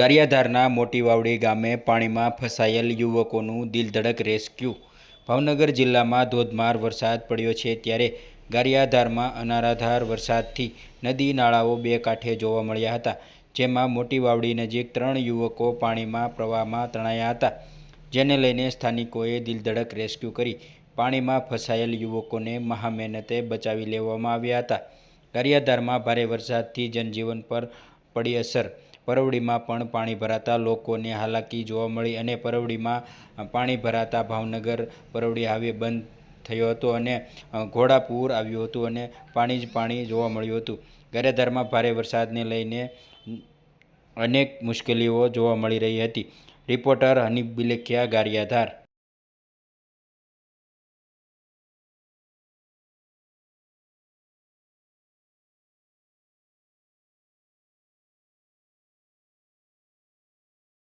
ગારિયાધારના મોટી વાવડી ગામે પાણીમાં ફસાયેલ યુવકોનું દિલધડક રેસ્ક્યુ. ભાવનગર જિલ્લામાં ધોધમાર વરસાદ પડ્યો છે ત્યારે ગારિયાધારમાં અનારાધાર વરસાદથી નદી નાળાઓ બે કાંઠે જોવા મળ્યા હતા, જેમાં મોટી વાવડી નજીક ત્રણ યુવકો પાણીમાં પ્રવાહમાં તણાયા હતા, જેને લઈને સ્થાનિકોએ દિલધડક રેસ્ક્યુ કરી પાણીમાં ફસાયેલ યુવકોને મહામહેનતે બચાવી લેવામાં આવ્યા હતા. ગારિયાધારમાં ભારે વરસાદથી જનજીવન પર પડી અસર પરવડીમાં પણ પાણી ભરાતા લોકોને હાલાકી જોવા મળી અને પરવડીમાં પાણી ભરાતા ભાવનગર પરવડી હાઈવે બંધ થયો હતો અને ઘોડાપૂર આવ્યું હતું અને પાણી જ પાણી જોવા મળ્યું હતું. ગારિયાધારમાં ભારે વરસાદને લઈને અનેક મુશ્કેલીઓ જોવા મળી રહી હતી. રિપોર્ટર હનીફ બિલેખિયા ગારિયાધાર